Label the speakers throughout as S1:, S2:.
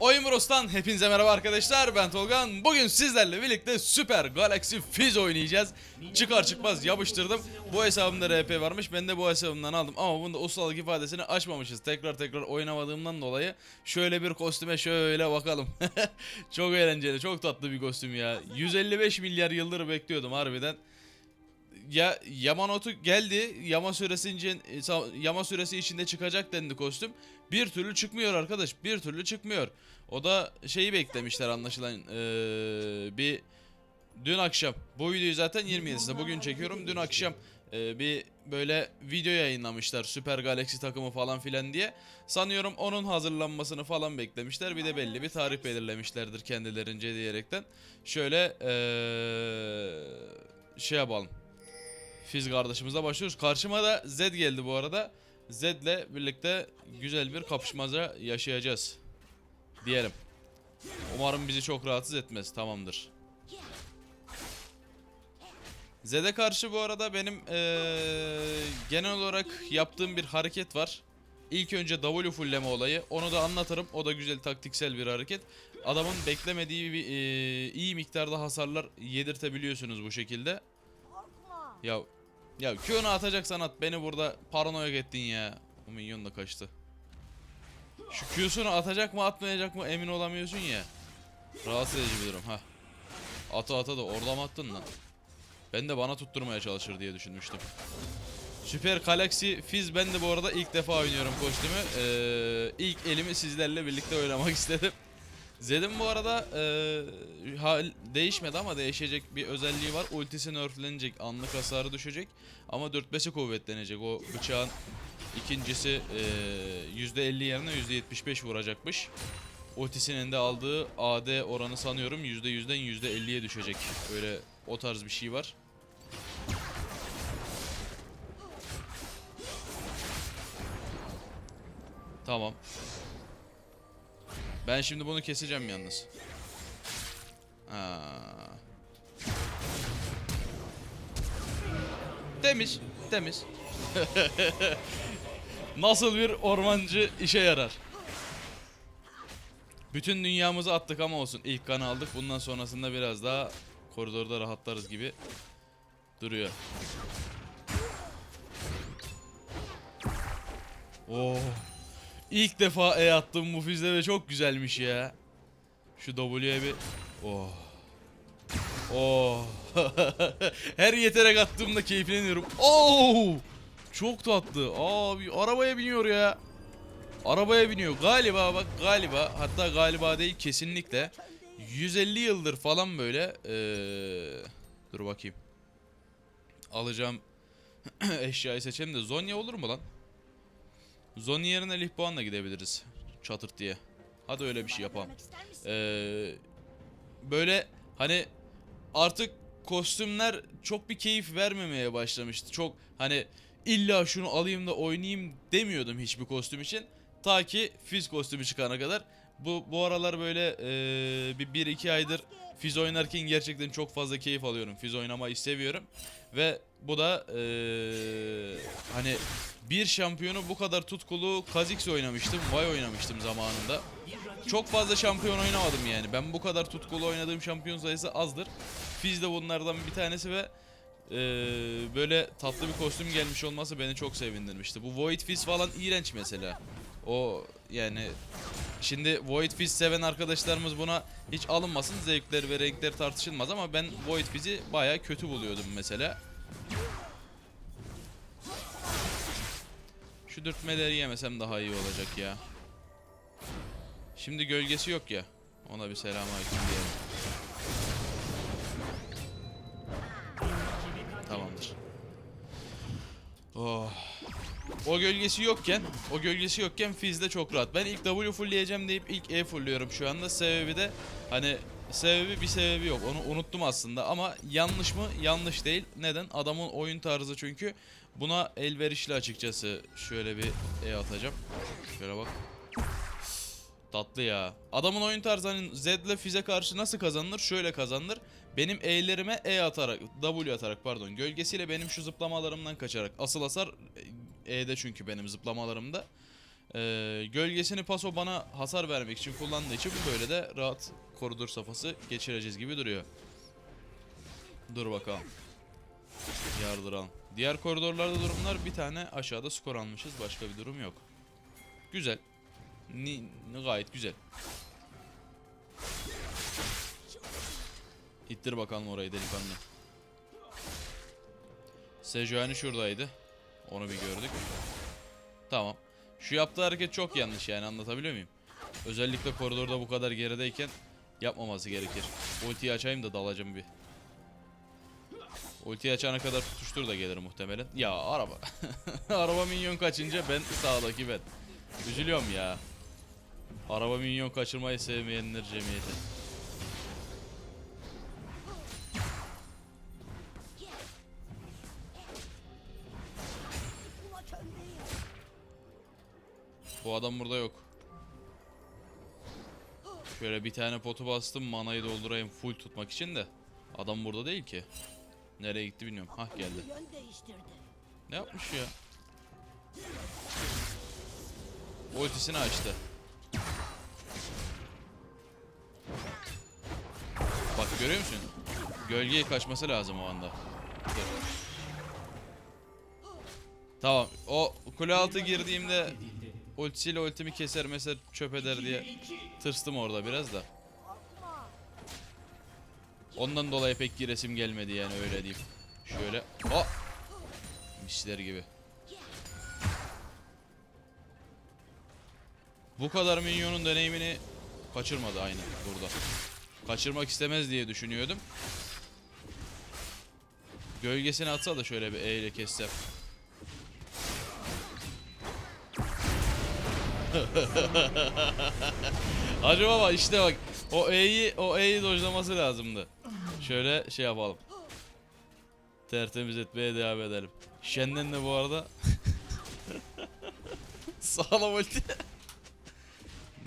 S1: Oyun Bros'tan hepinize merhaba arkadaşlar. Ben Tolgan. Bugün sizlerle birlikte Süper Galaxy Fizz oynayacağız. Çıkar çıkmaz yapıştırdım. Bu hesabımda RP varmış. Ben de bu hesabımdan aldım. Ama bunda ustalık ifadesini açmamışız. Tekrar tekrar oynamadığımdan dolayı Şöyle bir kostüme şöyle bakalım. Çok eğlenceli çok tatlı bir kostüm ya. 155 milyar yıldır bekliyordum harbiden ya Yamanotu geldi. Yama süresi için Yama süresi içinde çıkacak dendi kostüm. Bir türlü çıkmıyor arkadaş. Bir türlü çıkmıyor. O da şeyi beklemişler anlaşılan ee, bir dün akşam. Bu videoyu zaten 27'sinde bugün çekiyorum. Dün akşam ee, bir böyle video yayınlamışlar Süper Galaxy takımı falan filan diye. Sanıyorum onun hazırlanmasını falan beklemişler. Bir de belli bir tarih belirlemişlerdir kendilerince diyerekten. Şöyle ee, şey yapalım. Fiz kardeşimizle başlıyoruz. Karşıma da Zed geldi bu arada. Zed'le birlikte güzel bir kapışmaca yaşayacağız. Diyelim. Umarım bizi çok rahatsız etmez. Tamamdır. Zed'e karşı bu arada benim eee, genel olarak yaptığım bir hareket var. İlk önce W fullleme olayı. Onu da anlatırım. O da güzel taktiksel bir hareket. Adamın beklemediği bir eee, iyi miktarda hasarlar yedirtebiliyorsunuz bu şekilde. Ya ya Q'nu atacaksan at beni burada paranoyak ettin ya. O minyon da kaçtı. Şu Q'sunu atacak mı atmayacak mı emin olamıyorsun ya. Rahatsız edici bir durum ha. Ata ata da orada mı attın lan? Ben de bana tutturmaya çalışır diye düşünmüştüm. Süper Galaxy Fizz ben de bu arada ilk defa oynuyorum kostümü. Ee, ilk elimi sizlerle birlikte oynamak istedim. Zed'in bu arada e, hal değişmedi ama değişecek bir özelliği var. Ultisi nerflenecek, anlık hasarı düşecek. Ama 4-5'i kuvvetlenecek. O bıçağın ikincisi e, %50 yerine %75 vuracakmış. Ultisinin de aldığı AD oranı sanıyorum %100'den %50'ye düşecek. Öyle o tarz bir şey var. Tamam. Ben şimdi bunu keseceğim yalnız. Ha. Temiz, temiz. Nasıl bir ormancı işe yarar. Bütün dünyamızı attık ama olsun. İlk kanı aldık. Bundan sonrasında biraz daha koridorda rahatlarız gibi duruyor. Oh. İlk defa E attım bu füze ve çok güzelmiş ya. Şu W'ye bir... Oh. Oh. Her yeterek attığımda keyifleniyorum. Oh. Çok tatlı. Abi arabaya biniyor ya. Arabaya biniyor. Galiba bak galiba hatta galiba değil kesinlikle 150 yıldır falan böyle ee, dur bakayım. Alacağım eşyayı seçelim de Zonya olur mu lan? Zoni yerine Lihboğan'la gidebiliriz. Çatırt diye. Hadi öyle bir şey yapalım. Ee, böyle hani artık kostümler çok bir keyif vermemeye başlamıştı. Çok hani illa şunu alayım da oynayayım demiyordum hiçbir kostüm için. Ta ki Fizz kostümü çıkana kadar. Bu bu aralar böyle ee, bir, bir iki aydır Fizz oynarken gerçekten çok fazla keyif alıyorum. Fizz oynamayı seviyorum. Ve bu da ee, hani bir şampiyonu bu kadar tutkulu Kha'Zix oynamıştım. Vay oynamıştım zamanında. Çok fazla şampiyon oynamadım yani. Ben bu kadar tutkulu oynadığım şampiyon sayısı azdır. Fizz de bunlardan bir tanesi ve ee, böyle tatlı bir kostüm gelmiş olması beni çok sevindirmişti. Bu Void Fizz falan iğrenç mesela. O yani şimdi Void Fizz seven arkadaşlarımız buna hiç alınmasın. Zevkleri ve renkleri tartışılmaz ama ben Void Fizz'i baya kötü buluyordum mesela. Şu dürtmeleri yemesem daha iyi olacak ya. Şimdi gölgesi yok ya. Ona bir selamünaleyküm diyelim. Tamamdır. Oh. O gölgesi yokken, o gölgesi yokken Fizz'de çok rahat. Ben ilk W fullleyeceğim deyip ilk E fullliyorum şu anda. Sebebi de hani sebebi bir sebebi yok. Onu unuttum aslında ama yanlış mı? Yanlış değil. Neden? Adamın oyun tarzı çünkü buna elverişli açıkçası. Şöyle bir E atacağım. Şöyle bak. Tatlı ya. Adamın oyun tarzı hani Z ile Fizz'e karşı nasıl kazanılır? Şöyle kazanılır. Benim E'lerime E atarak, W atarak pardon. Gölgesiyle benim şu zıplamalarımdan kaçarak. Asıl hasar E'de çünkü benim zıplamalarımda. Ee, gölgesini paso bana hasar vermek için kullandığı için böyle de rahat koridor safhası geçireceğiz gibi duruyor. Dur bakalım. Yardıralım. Diğer koridorlarda durumlar bir tane aşağıda skor almışız. Başka bir durum yok. Güzel. Ni, gayet güzel. İttir bakalım orayı delikanlı. Sejuani şuradaydı. Onu bir gördük. Tamam. Şu yaptığı hareket çok yanlış yani anlatabiliyor muyum? Özellikle koridorda bu kadar gerideyken yapmaması gerekir. Ultiyi açayım da dalacağım bir. Ultiyi açana kadar tutuştur da gelir muhtemelen. Ya araba. araba minyon kaçınca ben sağdaki ben. Üzülüyorum ya. Araba minyon kaçırmayı sevmeyenler cemiyeti. Bu adam burada yok. Şöyle bir tane potu bastım manayı doldurayım full tutmak için de. Adam burada değil ki. Nereye gitti bilmiyorum. Hah geldi. Ne yapmış ya? Ultisini açtı. Bak görüyor musun? Gölgeye kaçması lazım o anda. Dur. Tamam. O kule altı girdiğimde ultisiyle ultimi keser mesela çöp eder diye tırstım orada biraz da. Ondan dolayı pek giresim gelmedi yani öyle diyeyim. Şöyle. Oh! Misler gibi. Bu kadar minyonun deneyimini kaçırmadı aynı burada. Kaçırmak istemez diye düşünüyordum. Gölgesini atsa da şöyle bir E ile kessem. Hacı baba işte bak o E'yi o E'yi dojlaması lazımdı. Şöyle şey yapalım. Tertemiz etmeye devam edelim. Şenden de bu arada sağlam ulti.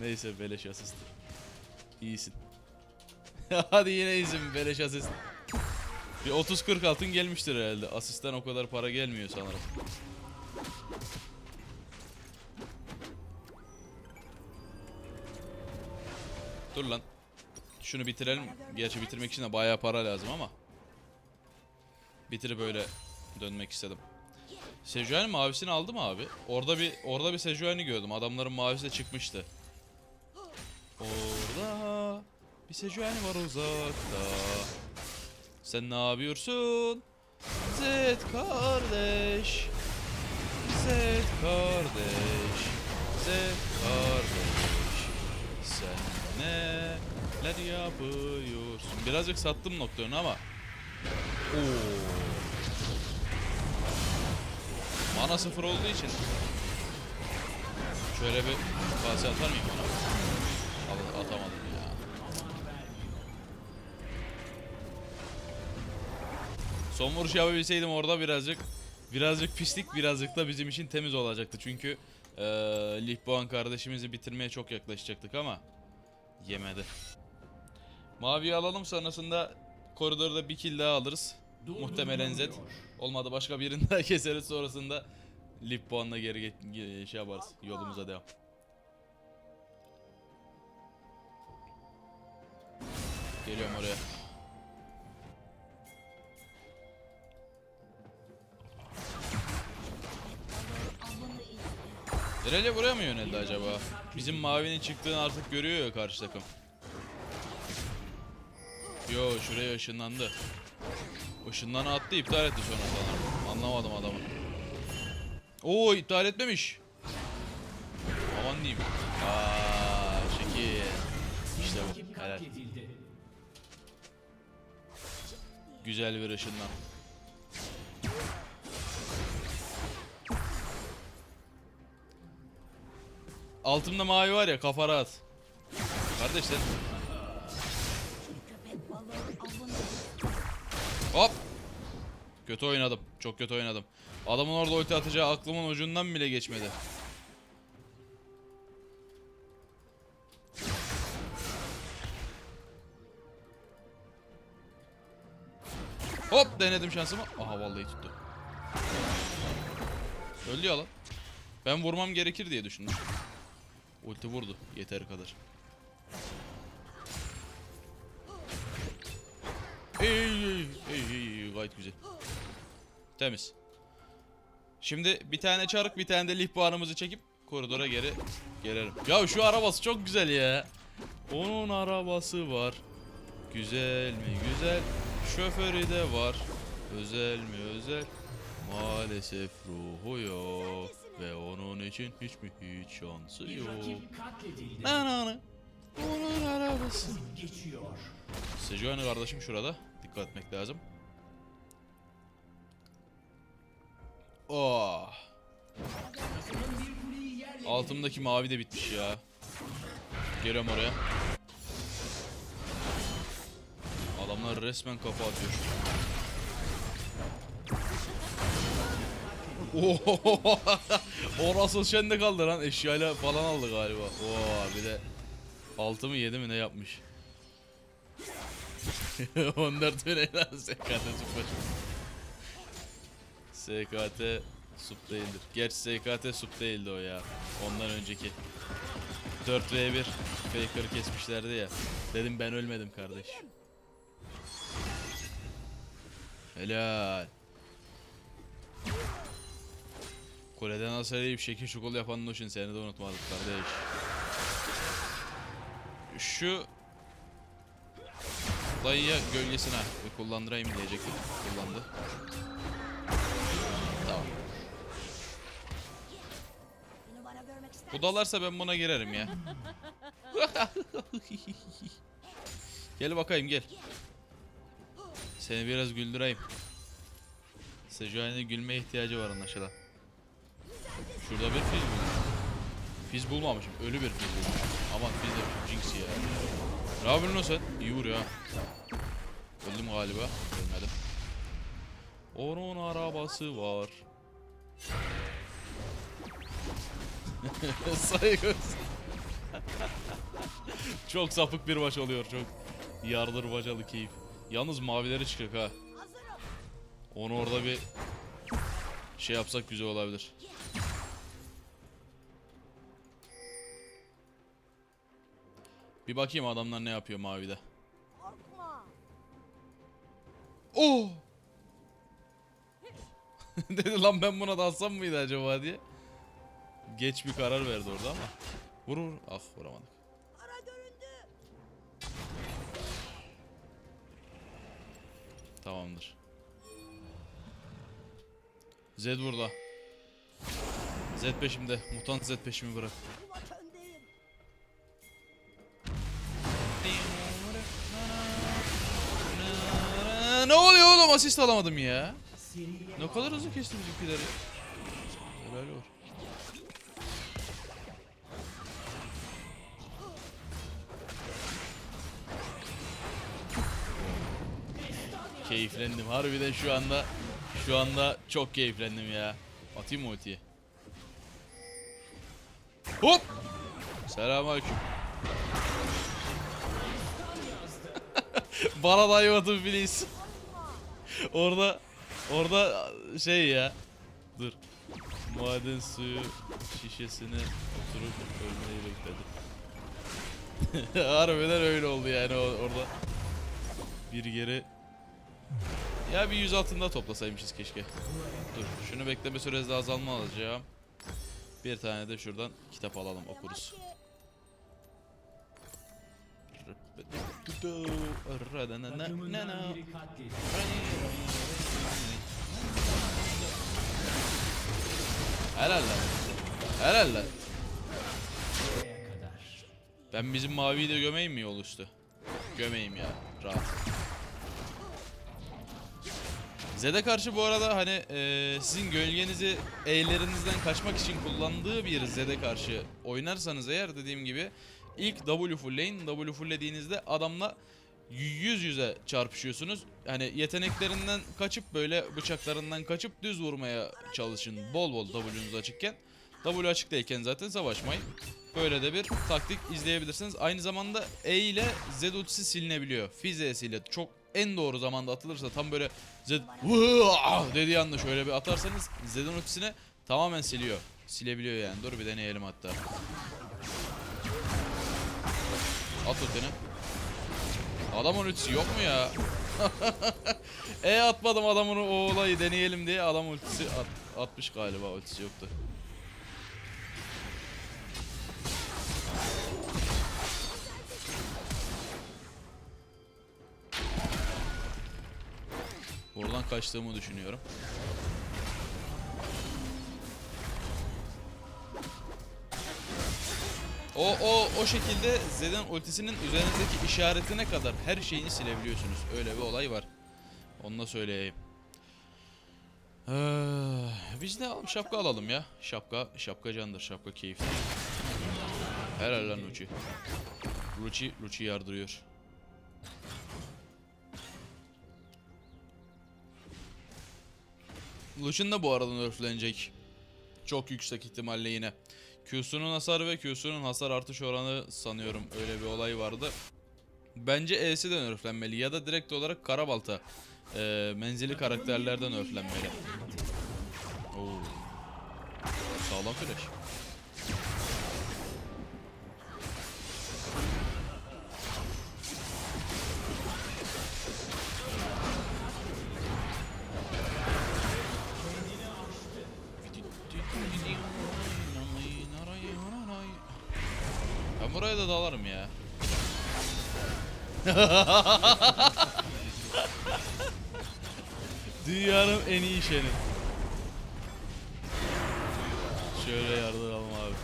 S1: Neyse beleş asist. İyisin. Hadi yine iyisin beleş asist. Bir 30-40 altın gelmiştir herhalde. Asistten o kadar para gelmiyor sanırım. Dur lan. Şunu bitirelim. Gerçi bitirmek için de bayağı para lazım ama. Bitirip böyle dönmek istedim. Sejuani mavisini aldı mı abi? Orada bir orada bir Sejuani gördüm. Adamların mavisi de çıkmıştı. Orada bir Sejuani var uzakta. Sen ne yapıyorsun? Zed kardeş. Zed kardeş. Zed kardeş. Sen neler yapıyorsun? Birazcık sattım noktalarını ama. Oo. Mana sıfır olduğu için şöyle bir kase atar mıyım ona? Al, atamadım ya. Son vuruş yapabilseydim orada birazcık birazcık pislik birazcık da bizim için temiz olacaktı. Çünkü eee Lihboğan kardeşimizi bitirmeye çok yaklaşacaktık ama yemedi. Maviyi alalım sonrasında koridorda bir kill daha alırız. Muhtemelen Z. Olmadı başka birini daha keseriz sonrasında Lip puanla geri ge- ge- şey yaparız. Yolumuza devam. Geliyorum oraya. Irelia buraya mı yöneldi acaba? Bizim mavinin çıktığını artık görüyor ya karşı takım. Yo şuraya ışınlandı. Işınlanı attı iptal etti sonra sanırım. Anlamadım adamı. Oo iptal etmemiş. Aman diyeyim. Aa şekil. İşte bu. Helal. Güzel bir ışınlan. Altımda mavi var ya kafa rahat. Kardeş sen Hop. Kötü oynadım. Çok kötü oynadım. Adamın orada ulti atacağı aklımın ucundan bile geçmedi. Hop denedim şansımı. Aha vallahi tuttu. Öldü ya lan. Ben vurmam gerekir diye düşünmüştüm. Ulti vurdu yeteri kadar. Ey ey ey ey gayet güzel. Temiz. Şimdi bir tane çarık bir tane de lih puanımızı çekip koridora geri gelelim. Ya şu arabası çok güzel ya. Onun arabası var. Güzel mi güzel. Şoförü de var. Özel mi özel. Maalesef ruhu yok. Ve onun için hiç mi hiç şansı yok. Ananı. Onun arabası. Sejuani kardeşim şurada. Dikkat etmek lazım. Oh. Altımdaki mavi de bitmiş ya. Geliyorum oraya. Adamlar resmen kafa atıyor. Ohohoho. Orası sende kaldı lan. Eşyayla falan aldı galiba. Oo bir de altı mı yedi mi ne yapmış. 14 bin lan SKT süper. SKT sup değildir. Geç SKT sup değildi o ya. Ondan önceki. 4v1 Faker'ı kesmişlerdi ya. Dedim ben ölmedim kardeş. Helal. Kuleden asarayıp şekil şukul yapan Nuşin seni de unutmadık kardeş. Şu dayıya gölgesine kullandırayım diyecektim. Kullandı. Tamam.
S2: Bir numara görmek ister
S1: Bu dalarsa ben buna girerim ya. gel bakayım gel. Seni biraz güldüreyim. Sejuani'nin gülmeye ihtiyacı var anlaşılan. Şurada bir fiz buldum. Fiz bulmamışım. Ölü bir fiz bulmuşum. Aman fiz de Jinx ya. Ne yapıyorsun sen? İyi vuruyor ha. Öldüm galiba. Ölmedim. Onun arabası var. Saygı. çok sapık bir maç oluyor çok. Yardır bacalı keyif. Yalnız mavileri çıkacak ha. Onu orada bir şey yapsak güzel olabilir. Bir bakayım adamlar ne yapıyor mavide.
S2: Korkma.
S1: Oh! Dedi lan ben buna dalsam mıydı acaba diye. Geç bir karar verdi orada ama. Vur vur. Ah vuramadık.
S2: Ara göründü.
S1: Tamamdır. Zed burada. Zed peşimde. Mutant Zed peşimi bırak. Asist alamadım ya. Ne kadar hızlı kesti bizimkileri. Helal var. Keyiflendim. Harbiden şu anda şu anda çok keyiflendim ya. Atayım mı ultiyi? Hop! Selamünaleyküm. Bana da ayımadın please. Orada orada şey ya. Dur. Maden suyu şişesine oturup ölmeyi bekledim. Harbiden öyle oldu yani orada. Bir geri ya bir yüz altında toplasaymışız keşke. Dur şunu bekleme süresi azalma alacağım. Bir tane de şuradan kitap alalım okuruz. Helal lan. Helal lan. Ben bizim maviyi de gömeyim mi üstü? Gömeyim ya. Rahat. Zed'e karşı bu arada hani eee, sizin gölgenizi eğlerinizden kaçmak için kullandığı bir Zed'e karşı oynarsanız eğer dediğim gibi ilk W fullleyin. W fulllediğinizde adamla yüz yüze çarpışıyorsunuz. Hani yeteneklerinden kaçıp böyle bıçaklarından kaçıp düz vurmaya çalışın. Bol bol W'nuz açıkken. W açık değilken zaten savaşmayın. Böyle de bir taktik izleyebilirsiniz. Aynı zamanda E ile Z ultisi silinebiliyor. Fizz ile çok en doğru zamanda atılırsa tam böyle Z dediği anda şöyle bir atarsanız Z'in ultisini tamamen siliyor. Silebiliyor yani. Dur bir deneyelim hatta. At ultini. Adamın ultisi yok mu ya? e atmadım adamın o olayı deneyelim diye adam ultisi at, atmış galiba ultisi yoktu. Oradan kaçtığımı düşünüyorum. O o o şekilde Zed'in ultisinin üzerinizdeki işaretine kadar her şeyini silebiliyorsunuz. Öyle bir olay var. Onu da söyleyeyim. Ee, biz ne alalım? Şapka alalım ya. Şapka, şapka candır. Şapka keyifli. Helal lan Luchi. Luchi, Luchi yardırıyor. Lucian da bu arada nerflenecek. Çok yüksek ihtimalle yine. Q'sunun hasar ve Q'sunun hasar artış oranı sanıyorum öyle bir olay vardı. Bence E'si de nerflenmeli ya da direkt olarak Karabalta e, menzili karakterlerden nerflenmeli. Oo. Sağlam flash. Ya. Dünyanın en iyi şeni. Şöyle yardıralım abi.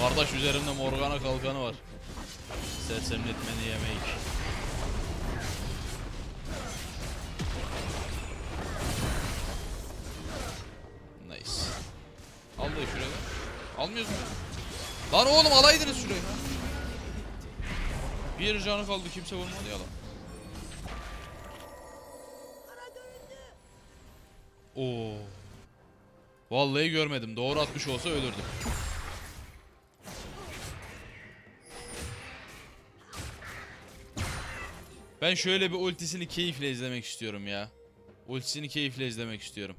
S1: Kardeş üzerimde Morgana kalkanı var. Sersemletmeni yemek. Almıyoruz mu? Lan oğlum alaydınız şurayı. Bir canı kaldı kimse vurmadı ya lan. Oo. Vallahi görmedim. Doğru atmış olsa ölürdüm. Ben şöyle bir ultisini keyifle izlemek istiyorum ya. Ultisini keyifle izlemek istiyorum.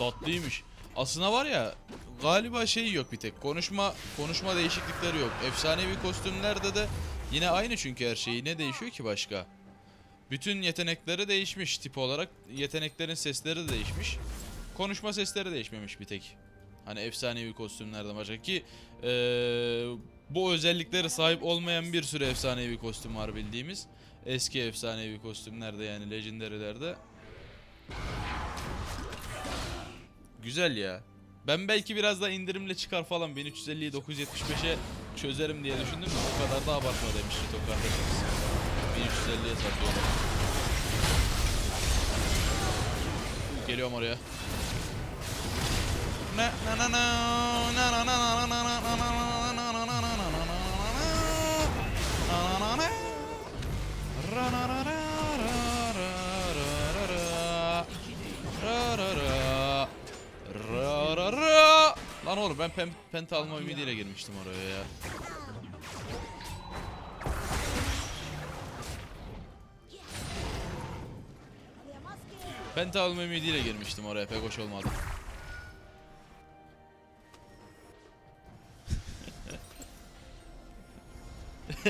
S1: Tatlıymış. Aslında var ya galiba şey yok bir tek. Konuşma konuşma değişiklikleri yok. Efsanevi kostümlerde de yine aynı çünkü her şey. Ne değişiyor ki başka? Bütün yetenekleri değişmiş tip olarak. Yeteneklerin sesleri de değişmiş. Konuşma sesleri değişmemiş bir tek. Hani efsanevi kostümlerden başka ki eee, bu özelliklere sahip olmayan bir sürü efsanevi kostüm var bildiğimiz. Eski efsanevi kostümlerde yani legendary'lerde. Güzel ya. Ben belki biraz daha indirimle çıkar falan 1350'yi 975'e çözerim diye düşündüm de o kadar da abartma demişti o kardeşimiz. 1350'ye satıyorlar. Geliyorum oraya. Na na na na na ben pen, penta alma ümidiyle girmiştim oraya ya. Penta alma ümidiyle girmiştim oraya pek hoş olmadı.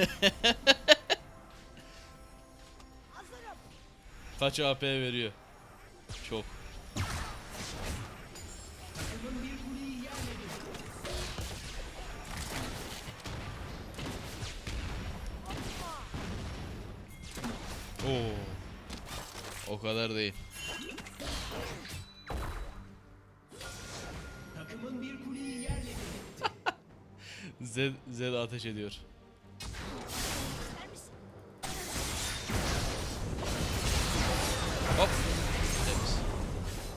S1: Kaç AP veriyor? Çok. O kadar değil.
S3: takımın bir kuleyi yerle
S1: Z Z ateş ediyor. Hop. Temiz.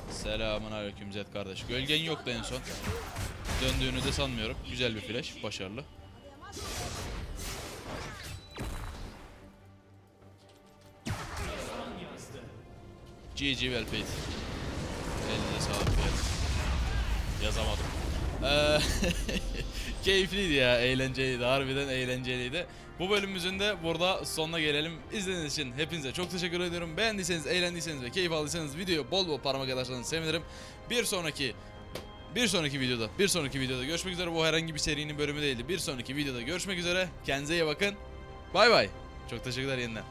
S1: Selamun aleyküm Zed kardeş. Gölgen yoktu en son. Döndüğünü de sanmıyorum. Güzel bir flash. Başarılı. GG well played. Elinize sağlık. Yazamadım. Eee, Keyifliydi ya, eğlenceliydi. Harbiden eğlenceliydi. Bu bölümümüzün de burada sonuna gelelim. İzlediğiniz için hepinize çok teşekkür ediyorum. Beğendiyseniz, eğlendiyseniz ve keyif aldıysanız videoyu bol bol parmak atarsanız sevinirim. Bir sonraki bir sonraki videoda, bir sonraki videoda görüşmek üzere. Bu herhangi bir serinin bölümü değildi. Bir sonraki videoda görüşmek üzere. Kendinize iyi bakın. Bay bay. Çok teşekkürler yeniden.